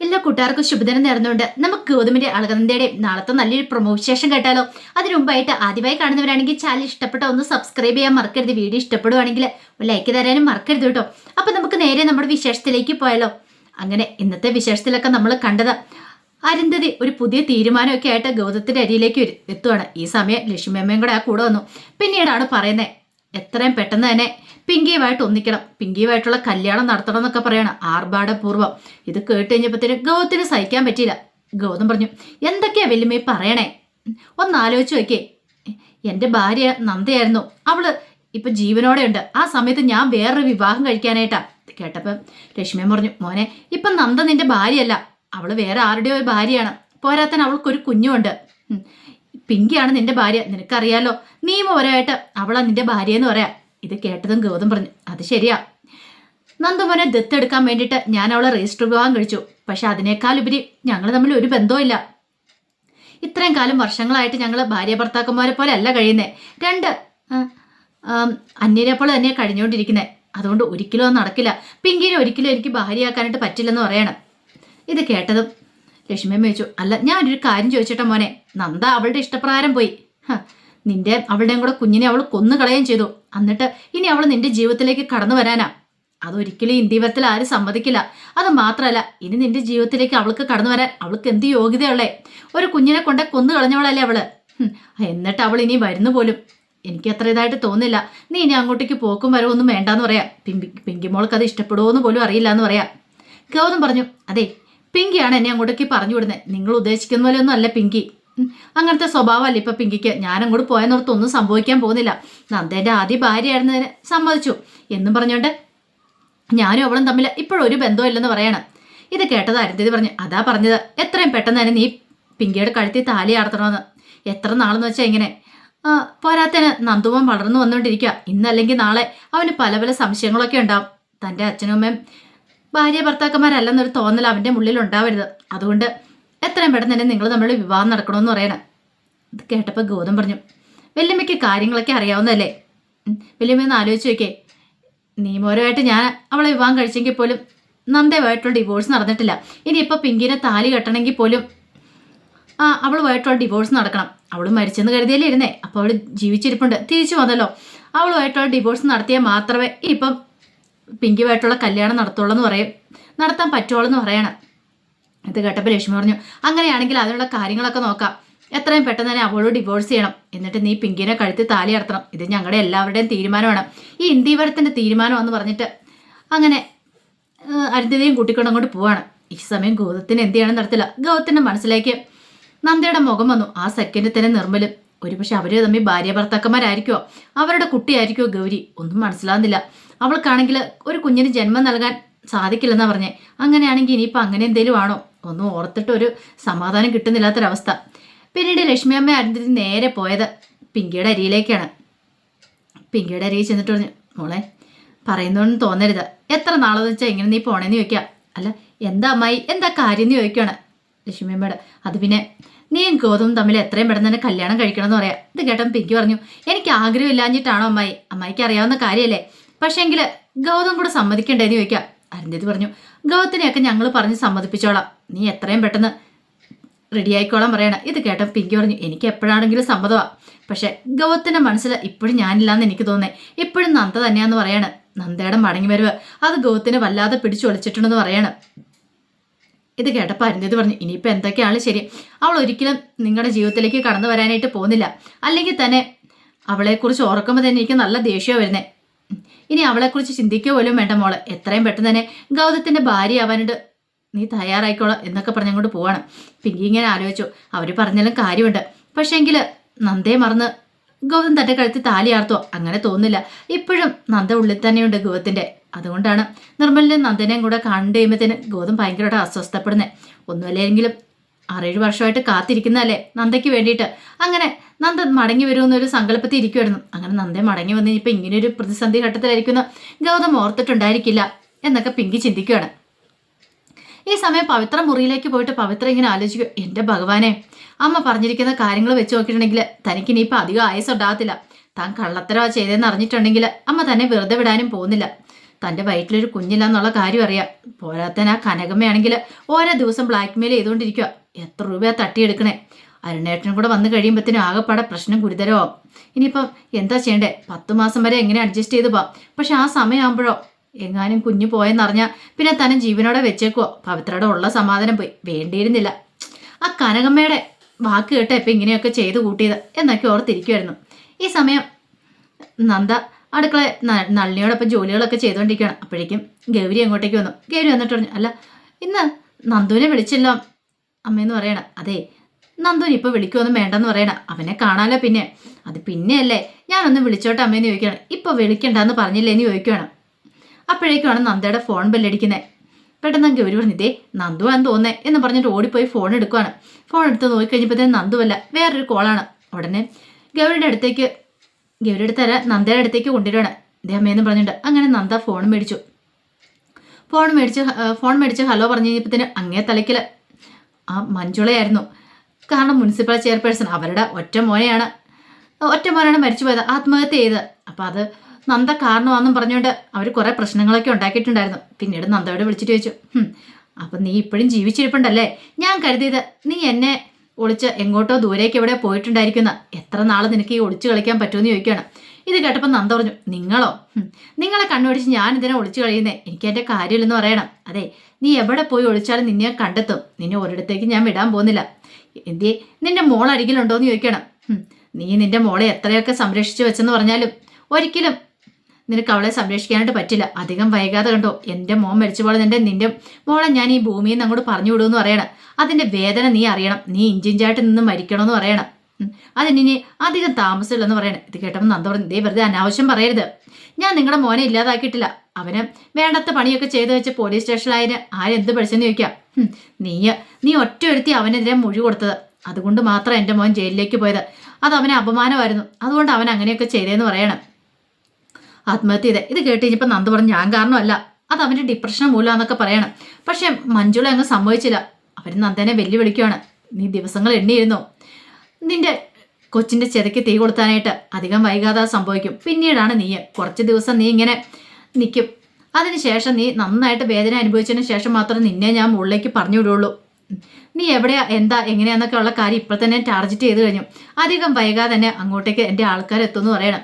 എല്ലാ കൂട്ടുകാർക്കും ശുഭദിനം നേർന്നുകൊണ്ട് നമുക്ക് ഗൗതമിന്റെ അളകനന്ദയുടെ നാളത്തെ നല്ലൊരു പ്രൊമോ വിശേഷം കേട്ടാലോ? അതിനു മുമ്പായിട്ട് ആദ്യമായി കാണുന്നവരാണെങ്കിൽ ചാനൽ ഇഷ്ടപ്പെട്ട ഒന്ന് സബ്സ്ക്രൈബ് ചെയ്യാൻ മറക്കരുത്. വീഡിയോ ഇഷ്ടപ്പെടുവാണെങ്കിൽ ലൈക്ക് തരാനും മറക്കരുത് കേട്ടോ. അപ്പൊ നമുക്ക് നേരെ നമ്മുടെ വിശേഷത്തിലേക്ക് പോയാലോ? അങ്ങനെ ഇന്നത്തെ വിശേഷത്തിലൊക്കെ നമ്മൾ കണ്ടത് അരുന്ധതി ഒരു പുതിയ തീരുമാനമൊക്കെ ആയിട്ട് ഗൗതത്തിന്റെ അരിയിലേക്ക് എത്തുവാണ്. ഈ സമയം ലക്ഷ്മിയമ്മയും കൂടെ ആ കൂടെ വന്നു. പിന്നീടാണ് പറയുന്നത് എത്രയും പെട്ടെന്ന് തന്നെ പിങ്കിയുമായിട്ട് ഒന്നിക്കണം. പിങ്കിയുമായിട്ടുള്ള കല്യാണം നടത്തണം എന്നൊക്കെ പറയണം ആർഭാടപൂർവം ഇത് കേട്ട് കഴിഞ്ഞപ്പോഴത്തേന് ഗൗതത്തിന് സഹിക്കാൻ പറ്റിയില്ല. ഗൗതം പറഞ്ഞു എന്തൊക്കെയാ വല്യമ്മ പറയണേ? ഒന്ന് ആലോചിച്ച് നോക്കിയേ. എന്റെ ഭാര്യ നന്ദയായിരുന്നു. അവൾ ഇപ്പൊ ജീവനോടെ ഉണ്ട് ആ സമയത്ത് ഞാൻ വേറൊരു വിവാഹം കഴിക്കാനായിട്ടാ. കേട്ടപ്പം രശ്മി പറഞ്ഞു മോനെ ഇപ്പം നന്ദ നിന്റെ ഭാര്യയല്ല. അവൾ വേറെ ആരുടെയോ ഭാര്യയാണ്. പോരാത്തൻ അവൾക്കൊരു കുഞ്ഞുമുണ്ട്. ഉം. പിങ്കിയാണ് നിന്റെ ഭാര്യ നിനക്കറിയാലോ. നിയമപരമായിട്ട് അവളാ നിന്റെ ഭാര്യ എന്ന് പറയാം. ഇത് കേട്ടതും ഗൗതം പറഞ്ഞു അത് ശരിയാ. നന്ദമോനെ ദത്തെടുക്കാൻ വേണ്ടിയിട്ട് ഞാൻ അവളെ രജിസ്റ്റർ വിവാഹം കഴിച്ചു. പക്ഷെ അതിനേക്കാൾ ഉപരി ഞങ്ങൾ തമ്മിൽ ഒരു ബന്ധവും ഇല്ല. ഇത്രയും കാലം വർഷങ്ങളായിട്ട് ഞങ്ങൾ ഭാര്യ ഭർത്താക്കന്മാരെ പോലെ അല്ല കഴിയുന്നത് രണ്ട് അന്യരെ പോലെ തന്നെ കഴിഞ്ഞുകൊണ്ടിരിക്കുന്നത് അതുകൊണ്ട് ഒരിക്കലും അത് നടക്കില്ല. പിങ്കിനെ ഒരിക്കലും എനിക്ക് ഭാര്യയാക്കാനായിട്ട് പറ്റില്ലെന്ന് പറയണം. ഇത് കേട്ടതും ലക്ഷ്മിയമ്മ ചോദിച്ചു അല്ല ഞാൻ ഒരു കാര്യം ചോദിച്ചിട്ട മോനെ. നന്ദ അവളുടെ ഇഷ്ടപ്രകാരം പോയി. നിന്റെ അവളുടെയും കൂടെ കുഞ്ഞിനെ അവൾ കൊന്നു കളയുകയും ചെയ്തു. എന്നിട്ട് ഇനി അവൾ നിന്റെ ജീവിതത്തിലേക്ക് കടന്നു വരാനാ. അതൊരിക്കലും ഇന്ത്യവത്തിൽ ആരും സമ്മതിക്കില്ല. അത് മാത്രമല്ല ഇനി നിന്റെ ജീവിതത്തിലേക്ക് അവൾക്ക് കടന്നു വരാൻ അവൾക്ക് എന്ത് യോഗ്യതയുള്ളേ? ഒരു കുഞ്ഞിനെ കൊണ്ട് കൊന്നു കളഞ്ഞവളല്ലേ അവൾ എന്നിട്ട് അവൾ ഇനി വരുന്നു പോലും. എനിക്ക് അത്ര ഇതായിട്ട് തോന്നില്ല നീ ഇനി അങ്ങോട്ടേക്ക് പോക്കും വരവും ഒന്നും വേണ്ടാന്ന് പറയാം. പിങ്കി പിങ്കി മോൾക്ക് അത് ഇഷ്ടപ്പെടുമോ എന്ന് പോലും അറിയില്ല എന്ന് പറയാം. ഗൗതം പറഞ്ഞു അതെ പിങ്കിയാണ് എന്നെ അങ്ങോട്ടേക്ക് പറഞ്ഞു വിടുന്നത് നിങ്ങൾ ഉദ്ദേശിക്കുന്ന പോലെ ഒന്നും അല്ല പിങ്കി. അങ്ങനത്തെ സ്വഭാവമല്ല ഇപ്പൊ പിങ്കിക്ക്. ഞാൻ അങ്ങോട്ട് പോയെന്നോർത്ത് ഒന്നും സംഭവിക്കാൻ പോകുന്നില്ല. നന്ദേന്റെ ആദ്യ ഭാര്യയായിരുന്നതിന് സമ്മതിച്ചു. എന്നും പറഞ്ഞോണ്ട് ഞാനും അവളും തമ്മിൽ ഇപ്പോഴൊരു ബന്ധമില്ലെന്ന് പറയണം. ഇത് കേട്ടത് അരുന്ധതി പറഞ്ഞു അതാ പറഞ്ഞത്. എത്രയും പെട്ടെന്ന് തന്നെ നീ പിങ്കിയുടെ കഴുത്തിൽ താലി ആർത്തണമെന്ന്. എത്ര നാളെന്ന് വെച്ചാൽ ഇങ്ങനെ പോരാത്തന് നന്ദുമൻ വളർന്നു വന്നുകൊണ്ടിരിക്കുക ഇന്നല്ലെങ്കിൽ നാളെ അവന് പല പല സംശയങ്ങളൊക്കെ ഉണ്ടാവും. തന്റെ അച്ഛനും അമ്മയും ഭാര്യ ഭർത്താക്കന്മാരല്ലെന്നൊരു തോന്നൽ അവന്റെ ഉള്ളിൽ ഉണ്ടാവരുത് അതുകൊണ്ട് എത്രയും പെട്ടെന്ന് തന്നെ നിങ്ങൾ തമ്മിൽ വിവാഹം നടക്കണമെന്ന് പറയണം. ഇത് കേട്ടപ്പോൾ ഗൗതം പറഞ്ഞു വല്യമ്മയ്ക്ക് കാര്യങ്ങളൊക്കെ അറിയാവുന്നതല്ലേ? വല്യമ്മ ഒന്ന് ആലോചിച്ച് നോക്കേ നിയമപരമായിട്ട് ഞാൻ അവളെ വിവാഹം കഴിച്ചെങ്കിൽ പോലും നന്ദയുമായിട്ടുള്ള ഡിവോഴ്സ് നടന്നിട്ടില്ല. ഇനിയിപ്പോൾ പിങ്കിനെ താലി കെട്ടണമെങ്കിൽ പോലും ആ അവളുമായിട്ടുള്ള ഡിവോഴ്സ് നടക്കണം. അവൾ മരിച്ചെന്ന് കരുതിയല്ലേ ഇരുന്നേ. അപ്പോൾ അവൾ ജീവിച്ചിരിപ്പുണ്ട്. തിരിച്ചു വന്നല്ലോ. അവളുമായിട്ടുള്ള ഡിവോഴ്സ് നടത്തിയാൽ മാത്രമേ ഇപ്പം പിങ്കിയുമായിട്ടുള്ള കല്യാണം നടത്തുള്ളൂ എന്ന് പറയും നടത്താൻ പറ്റുള്ളൂ എന്ന് പറയണം. ഇത് കേട്ടപ്പോൾ ലക്ഷ്മി പറഞ്ഞു അങ്ങനെയാണെങ്കിൽ അതിനുള്ള കാര്യങ്ങളൊക്കെ നോക്കാം. എത്രയും പെട്ടെന്ന് തന്നെ അവളോട് ഡിവോഴ്സ് ചെയ്യണം. എന്നിട്ട് നീ പിങ്കിനെ കഴുത്തി താലി നടത്തണം ഇത് ഞങ്ങളുടെ എല്ലാവരുടെയും തീരുമാനമാണ്. ഈ ഇന്ത്യവരത്തിന്റെ തീരുമാനമെന്ന് പറഞ്ഞിട്ട് അങ്ങനെ അരുന്ധതിയും കൂട്ടിക്കൊണ്ട് അങ്ങോട്ട് പോവാണ്. ഈ സമയം ഗൗതത്തിന് എന്ത് ചെയ്യണം നടത്തില്ല ഗൗതത്തിന്റെ മനസ്സിലേക്ക് നന്ദയുടെ മുഖം വന്നു. ആ സെക്കൻഡിൽ തന്നെ നിർമ്മലും ഒരുപക്ഷെ അവർ തമ്മിൽ ഭാര്യ ഭർത്താക്കന്മാരായിരിക്കുമോ അവരുടെ കുട്ടിയായിരിക്കുമോ ഗൗരി? ഒന്നും മനസ്സിലാകുന്നില്ല അവൾക്കാണെങ്കിൽ ഒരു കുഞ്ഞിന് ജന്മം നൽകാൻ സാധിക്കില്ലെന്നാ പറഞ്ഞേ. അങ്ങനെയാണെങ്കിൽ ഇനിയിപ്പോൾ അങ്ങനെ എന്തെങ്കിലും ആണോ? ഒന്നും ഓർത്തിട്ട് ഒരു സമാധാനം കിട്ടുന്നില്ലാത്തൊരവസ്ഥ. പിന്നീട് ലക്ഷ്മി അമ്മ അരുന്ധതി നേരെ പോയത്. പിങ്കിയുടെ അരിയിലേക്കാണ് പിങ്കിയുടെ അരിയിൽ ചെന്നിട്ട് പറഞ്ഞു മോളെ പറയുന്നോന്നും തോന്നരുത്. എത്ര നാളെന്ന് വെച്ചാൽ ഇങ്ങനെ നീ പോണേന്ന് ചോദിക്കാം. അല്ല എന്താ അമ്മായി? എന്താ കാര്യം എന്ന് ചോദിക്കുകയാണ് ലക്ഷ്മിയമ്മയുടെ അത് പിന്നെ നീയും ഗോതും തമ്മിൽ എത്രയും പെട്ടെന്ന് തന്നെ കല്യാണം കഴിക്കണം എന്ന് പറയാം. ഇത് കേട്ടൻ പിങ്കി പറഞ്ഞു എനിക്ക് ആഗ്രഹം ആഗ്രഹമില്ലാഞ്ഞിട്ടാണോ അമ്മായി? അമ്മായിക്ക് അറിയാവുന്ന കാര്യമല്ലേ? പക്ഷേങ്കിൽ ഗൗതം കൂടെ സമ്മതിക്കണ്ടേന്ന് ചോദിക്കാം. അരുന്ധതി പറഞ്ഞു ഗൗതത്തിനെയൊക്കെ ഞങ്ങൾ പറഞ്ഞ് സമ്മതിപ്പിച്ചോളാം. നീ എത്രയും പെട്ടെന്ന് റെഡി ആയിക്കോളാൻ പറയണം. ഇത് കേട്ടോ പിങ്കി പറഞ്ഞു എനിക്ക് എപ്പോഴാണെങ്കിലും സമ്മതമാണ് പക്ഷേ ഗൗതത്തിന്റെ മനസ്സിൽ ഇപ്പോഴും ഞാനില്ലാന്ന് എനിക്ക് തോന്നേ ഇപ്പോഴും നന്ദ തന്നെയാന്ന് പറയാണ്. നന്ദയുടെ മടങ്ങി വരവ്. അത് ഗൗതത്തിനെ വല്ലാതെ പിടിച്ചൊളിച്ചിട്ടുണ്ടെന്ന് പറയാണ്. ഇത് കേട്ടപ്പോൾ അരുന്ധതി പറഞ്ഞു ഇനിയിപ്പോൾ എന്തൊക്കെയാണ് ശരി? അവൾ ഒരിക്കലും നിങ്ങളുടെ ജീവിതത്തിലേക്ക് കടന്നു വരാനായിട്ട് പോകുന്നില്ല. അല്ലെങ്കിൽ തന്നെ അവളെക്കുറിച്ച് ഓർക്കുമ്പോൾ തന്നെ എനിക്ക് നല്ല ദേഷ്യമാണ് വരുന്നത് ഇനി അവളെക്കുറിച്ച് ചിന്തിക്കുക പോലും വേണ്ട മോൾ. എത്രയും പെട്ടെന്ന് തന്നെ ഗൗതത്തിന്റെ ഭാര്യ ആവാനായിട്ട് നീ തയ്യാറായിക്കോളാം എന്നൊക്കെ പറഞ്ഞങ്ങോട്ട് പോവാണ്. പിങ്കി ഇങ്ങനെ ആലോചിച്ചു. അവർ പറഞ്ഞാലും കാര്യമുണ്ട്. പക്ഷേങ്കിൽ നന്ദയെ മറന്ന് ഗൗതം തന്റെ കഴുത്തി താലിയാർത്തോ അങ്ങനെ തോന്നുന്നില്ല. ഇപ്പോഴും നന്ദ ഉള്ളിൽ തന്നെയുണ്ട് ഗൗതത്തിന്റെ. അതുകൊണ്ടാണ് നിർമ്മലിനെ നന്ദനെയും കൂടെ കണ്ടു കഴിയുമ്പോഴത്തേന് ഗോതം ഭയങ്കരമായിട്ട് അസ്വസ്ഥപ്പെടുന്നത് ഒന്നുമല്ലെങ്കിലും ആറേഴ് വർഷമായിട്ട് കാത്തിരിക്കുന്നതല്ലേ? നന്ദയ്ക്ക് വേണ്ടിയിട്ട്. അങ്ങനെ നന്ദ മടങ്ങി വരുമെന്നൊരു സങ്കല്പത്തിൽ ഇരിക്കുമായിരുന്നു അങ്ങനെ നന്ദ മടങ്ങി വന്ന് ഇപ്പം ഇങ്ങനെയൊരു പ്രതിസന്ധി ഘട്ടത്തിലായിരിക്കുന്ന ഗൗതം ഓർത്തിട്ടുണ്ടായിരിക്കില്ല എന്നൊക്കെ പിങ്കി ചിന്തിക്കുകയാണ് ഈ സമയം പവിത്ര മുറിയിലേക്ക് പോയിട്ട് പവിത്ര ഇങ്ങനെ ആലോചിക്കും എന്റെ ഭഗവാനെ അമ്മ പറഞ്ഞിരിക്കുന്ന കാര്യങ്ങൾ വെച്ച് നോക്കിയിട്ടുണ്ടെങ്കിൽ തനിക്ക് ഇനിയിപ്പോൾ അധികം ആയുസ് ഉണ്ടാകത്തില്ല. താൻ കള്ളത്തരവാ ചെയ്തതെന്ന് അറിഞ്ഞിട്ടുണ്ടെങ്കിൽ അമ്മ തന്നെ വെറുതെ വിടാനും പോകുന്നില്ല. തന്റെ വയറ്റിലൊരു കുഞ്ഞില്ല എന്നുള്ള കാര്യം അറിയാം. പോരാത്തന ആ കനകമ്മയാണെങ്കിൽ ഓരോ ദിവസം ബ്ലാക്ക് മെയിൽ ചെയ്തുകൊണ്ടിരിക്കുക എത്ര രൂപയാ തട്ടിയെടുക്കണേ? അരുണേട്ടനും കൂടെ വന്നു കഴിയുമ്പോഴത്തേനും ആകെപ്പാടെ പ്രശ്നം ഗുരുതരമാവും ഇനിയിപ്പം എന്താ ചെയ്യണ്ടേ? പത്ത് മാസം വരെ എങ്ങനെ അഡ്ജസ്റ്റ് ചെയ്ത് പോവാം? പക്ഷെ ആ സമയമാകുമ്പോഴോ എങ്ങാനും കുഞ്ഞു പോയെന്നറിഞ്ഞാൽ പിന്നെ തന്നെ ജീവനോടെ വെച്ചേക്കുവോ. പവിത്രയുടെ ഉള്ള സമാധാനം പോയി. വേണ്ടിയിരുന്നില്ല. ആ കനകമ്മയുടെ വാക്ക് കേട്ട ഇപ്പം ഇങ്ങനെയൊക്കെ ചെയ്ത് കൂട്ടിയത് എന്നൊക്കെ ഓർത്തിരിക്കുമായിരുന്നു ഈ സമയം നന്ദ അടുക്കള നള്ളിയോടൊപ്പം ജോലികളൊക്കെ ചെയ്തുകൊണ്ടിരിക്കുകയാണ് അപ്പോഴേക്കും ഗൗരി അങ്ങോട്ടേക്ക് വന്നു. ഗൗരി വന്നിട്ട് പറഞ്ഞു അല്ല ഇന്ന് നന്ദുവിനെ വിളിച്ചില്ല അമ്മയെന്ന് പറയണം. അതെ നന്ദുവിന് ഇപ്പോൾ വിളിക്കുമൊന്നും വേണ്ടെന്ന് പറയണം. അവനെ കാണാലോ പിന്നെ. അത് പിന്നെയല്ലേ ഞാനൊന്ന് വിളിച്ചോട്ടെ അമ്മയെന്ന് ചോദിക്കുകയാണ്. ഇപ്പോൾ വിളിക്കണ്ടെന്ന് പറഞ്ഞില്ലേ എന്ന് ചോദിക്കുകയാണ്. അപ്പോഴേക്കുമാണ് നന്ദയുടെ ഫോൺ ബെല്ലടിക്കുന്നത് പെട്ടെന്ന് ഗൗരി പറഞ്ഞു ഇതേ ആണെന്ന് തോന്നേ എന്ന് പറഞ്ഞിട്ട് ഓടിപ്പോയി ഫോൺ എടുക്കുവാണ്. ഫോൺ എടുത്ത് നോക്കിക്കഴിഞ്ഞപ്പോഴത്തേനും നന്ദുവല്ല വേറൊരു കോളാണ്. ഉടനെ ഗൗരിയുടെ അടുത്തേക്ക് ഗൗരിയുടെ തര നന്ദയുടെ അടുത്തേക്ക് കൊണ്ടുവരികയാണ്. ഇതേ അമ്മയെന്ന് പറഞ്ഞിട്ടുണ്ട് അങ്ങനെ നന്ദ ഫോൺ മേടിച്ചു. ഫോൺ മേടിച്ച് ഫോൺ മേടിച്ച് ഹലോ പറഞ്ഞു കഴിഞ്ഞപ്പോഴത്തേന് അങ്ങേ തലയ്ക്കൽ ആ മഞ്ജുളയായിരുന്നു. കാരണം മുനിസിപ്പൽ ചെയർപേഴ്സൺ അവരുടെ ഒറ്റ മോനെയാണ്. ഒറ്റ മോനാണ് മരിച്ചുപോയത് ആത്മഹത്യ ചെയ്ത്. അപ്പം അത് നന്ദ കാരണമാണെന്നും പറഞ്ഞുകൊണ്ട് അവർ കുറേ പ്രശ്നങ്ങളൊക്കെ ഉണ്ടാക്കിയിട്ടുണ്ടായിരുന്നു. പിന്നീട് നന്ദയോട് വിളിച്ചിട്ട് ചോദിച്ചു "ഹും, അപ്പം നീ ഇപ്പോഴും ജീവിച്ചിരിപ്പുണ്ടല്ലേ? ഞാൻ കരുതിയത് നീ എന്നെ ഒളിച്ച് എങ്ങോട്ടോ ദൂരേക്ക് എവിടെ പോയിട്ടുണ്ടായിരിക്കുന്ന എത്ര നാൾ നിനക്ക് ഈ ഒളിച്ചു കളിക്കാൻ പറ്റുമെന്ന് ചോദിക്കുകയാണ്. ഇത് കേട്ടപ്പോൾ നന്ദ പറഞ്ഞു നിങ്ങളോ? നിങ്ങളെ കണ്ണുപിടിച്ച് ഞാൻ ഇതിനെ ഒളിച്ചു കഴിയുന്നേ എനിക്ക് എന്റെ കാര്യമില്ലെന്ന് പറയണം. അതെ നീ എവിടെ പോയി ഒളിച്ചാലും നിന്നെ കണ്ടെത്തും. നിന്നെ ഒരിടത്തേക്ക് ഞാൻ വിടാൻ പോകുന്നില്ല. എന്തേ നിന്റെ മോൾ അരികിലുണ്ടോ എന്ന് ചോദിക്കണം നീ നിന്റെ മോളെ എത്രയൊക്കെ സംരക്ഷിച്ചു വെച്ചെന്ന് പറഞ്ഞാലും ഒരിക്കലും നിനക്ക് അവളെ സംരക്ഷിക്കാനായിട്ട് പറ്റില്ല. അധികം വൈകാതെ കണ്ടോ? എന്റെ മോൻ മരിച്ചപ്പോൾ നിന്റെ നിന്റെ മോളെ ഞാൻ ഈ ഭൂമിയിൽ നിന്ന് അങ്ങോട്ട് പറഞ്ഞു വിടുമെന്ന് പറയണം. അതിന്റെ വേദന നീ അറിയണം. നീ ഇഞ്ചിഞ്ചായിട്ട് നിന്ന് മരിക്കണമെന്ന് പറയണം. അതിന് അധികം താമസമില്ലെന്ന് പറയണം. ഇത് കേട്ടപ്പോൾ നന്ദ പറഞ്ഞു ഇതേ വെറുതെ അനാവശ്യം പറയരുത്. ഞാൻ നിങ്ങളുടെ മോനെ ഇല്ലാതാക്കിയിട്ടില്ല. അവന് വേണ്ടത്ത പണിയൊക്കെ ചെയ്തു വെച്ച് പോലീസ് സ്റ്റേഷനിലായതിന് ആരെന്ത് പഠിച്ചെന്ന് ചോദിക്കാം. നീ നീ ഒറ്റ ഒരുത്തി അവനെതിരെ മൊഴി കൊടുത്തത്. അതുകൊണ്ട് മാത്രം എന്റെ മോൻ ജയിലിലേക്ക് പോയത്. അത് അവന് അപമാനമായിരുന്നു. അതുകൊണ്ട് അവൻ അങ്ങനെയൊക്കെ ചെയ്തതെന്ന് പറയണം. ആത്മഹത്യ ചെയ്ത്. ഇത് കേട്ട് കഴിഞ്ഞപ്പോൾ നന്ദ പറഞ്ഞു ഞാൻ കാരണമല്ല. അത് അവന്റെ ഡിപ്രഷൻ മൂലമാണെന്നൊക്കെ പറയണം. പക്ഷേ മഞ്ജുള അങ്ങ് സംഭവിച്ചില്ല അവർ നന്ദനെ വെല്ലുവിളിക്കുകയാണ് നീ ദിവസങ്ങൾ എണ്ണിയിരുന്നു. നിന്റെ കൊച്ചിന്റെ ചെതയ്ക്ക് തീ കൊളുത്താനായിട്ട് അധികം വൈകാതെ സംഭവിക്കും. പിന്നീടാണ് നീ കുറച്ച് ദിവസം നീ ഇങ്ങനെ നിൽക്കും അതിനുശേഷം നീ നന്നായിട്ട് വേദന അനുഭവിച്ചതിന് ശേഷം മാത്രം നിന്നെ ഞാൻ മുകളിലേക്ക് പറഞ്ഞു വിടുള്ളൂ. നീ എവിടെയാ എന്താ എങ്ങനെയാന്നൊക്കെ ഉള്ള കാര്യം ഇപ്പോൾ തന്നെ ടാർജറ്റ് ചെയ്ത് കഴിഞ്ഞു. അധികം വൈകാതെ തന്നെ അങ്ങോട്ടേക്ക് എന്റെ ആൾക്കാരെത്തുമെന്ന് പറയണം.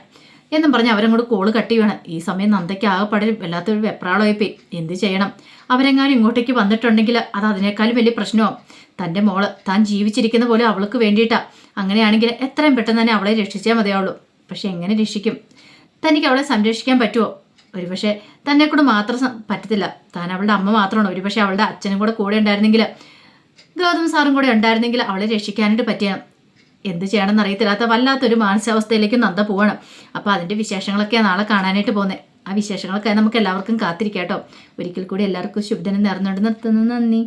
എന്നും പറഞ്ഞ് അവരങ്ങോട്ട് കോൾ കട്ടി വേണം ഈ സമയം നന്ദയ്ക്ക് ആകെപ്പാടെ വല്ലാത്തൊരു വെപ്രാളമായിപ്പോയി എന്ത് ചെയ്യണം? അവരെങ്ങാനും ഇങ്ങോട്ടേക്ക് വന്നിട്ടുണ്ടെങ്കിൽ അത് അതിനേക്കാളും വലിയ പ്രശ്നമാവും തന്റെ മോൾ താൻ ജീവിച്ചിരിക്കുന്ന പോലെ അവൾക്ക് വേണ്ടിയിട്ടാ. അങ്ങനെയാണെങ്കിൽ എത്രയും പെട്ടെന്ന് തന്നെ അവളെ രക്ഷിച്ചാൽ മതിയാവുള്ളൂ. പക്ഷെ എങ്ങനെ രക്ഷിക്കും? തനിക്ക് അവളെ സംരക്ഷിക്കാൻ പറ്റുമോ ഒരുപക്ഷെ തന്നെ കൂടെ മാത്രം പറ്റത്തില്ല. താൻ അവളുടെ അമ്മ മാത്രമാണ്. ഒരുപക്ഷെ അവളുടെ അച്ഛനും കൂടെ കൂടെ ഉണ്ടായിരുന്നെങ്കിൽ ഗൗതം സാറും കൂടെ ഉണ്ടായിരുന്നെങ്കിൽ അവളെ രക്ഷിക്കാനായിട്ട് പറ്റിയാണ് എന്ത് ചെയ്യണമെന്ന് അറിയത്തില്ലാത്ത വല്ലാത്തൊരു മാനസികാവസ്ഥയിലേക്ക് നന്ദ പോവാണ്. അപ്പോൾ അതിന്റെ വിശേഷങ്ങളൊക്കെ നാളെ കാണാനായിട്ട് പോകുന്നത് ആ വിശേഷങ്ങളൊക്കെ നമുക്ക് എല്ലാവർക്കും കാത്തിരിക്കാം കേട്ടോ. ഒരിക്കൽ കൂടി എല്ലാവർക്കും ശുഭദിനം നേർന്നുകൊണ്ട് നിർത്തുന്നു. നന്ദി.